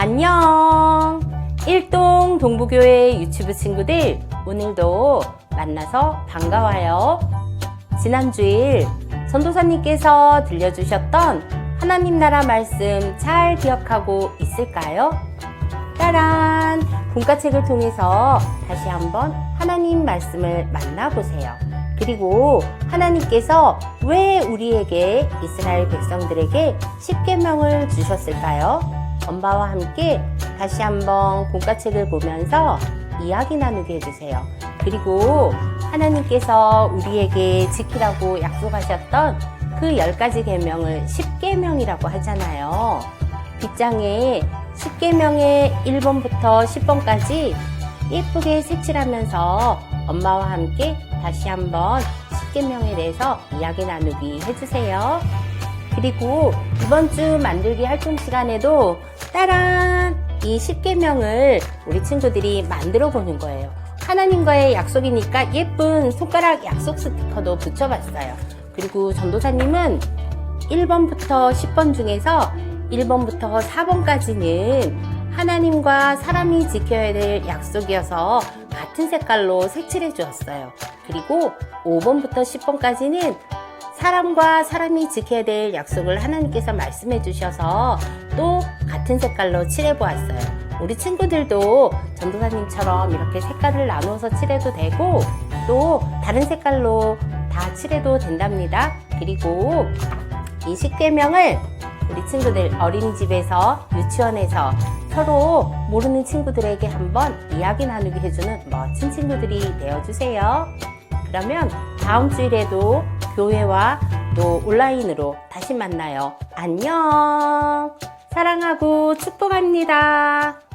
안녕! 일동 동부교회 유튜브 친구들, 오늘도 만나서 반가워요. 지난주일 전도사님께서 들려주셨던 하나님 나라 말씀 잘 기억하고 있을까요? 따란! 분과책을 통해서 다시 한번 하나님 말씀을 만나보세요. 그리고 하나님께서 왜 우리에게 이스라엘 백성들에게 10계명을 주셨을까요? 엄마와 함께 다시 한번 공과책을 보면서 이야기 나누게 해주세요. 그리고 하나님께서 우리에게 지키라고 약속하셨던 그 10가지 계명을 10계명이라고 하잖아요. 빗장에 10계명의 1번부터 10번까지 예쁘게 색칠하면서 엄마와 함께 다시 한번 10계명에 대해서 이야기 나누기 해주세요. 그리고 이번 주 만들기 활동 시간에도 따란 이 10계명을 우리 친구들이 만들어 보는 거예요. 하나님과의 약속이니까 예쁜 손가락 약속 스티커도 붙여봤어요. 그리고 전도사님은 1번부터 10번 중에서 1번부터 4번까지는 하나님과 사람이 지켜야 될 약속이어서 같은 색깔로 색칠해 주었어요. 그리고 5번부터 10번까지는 사람과 사람이 지켜야 될 약속을 하나님께서 말씀해 주셔서 또 같은 색깔로 칠해 보았어요. 우리 친구들도 전도사님처럼 이렇게 색깔을 나누어서 칠해도 되고 또 다른 색깔로 다 칠해도 된답니다. 그리고 이 10계명을 우리 친구들 어린이집에서 유치원에서 서로 모르는 친구들에게 한번 이야기 나누게 해주는 멋진 친구들이 되어주세요. 그러면 다음 주일에도 교회와 또 온라인으로 다시 만나요. 안녕! 사랑하고 축복합니다.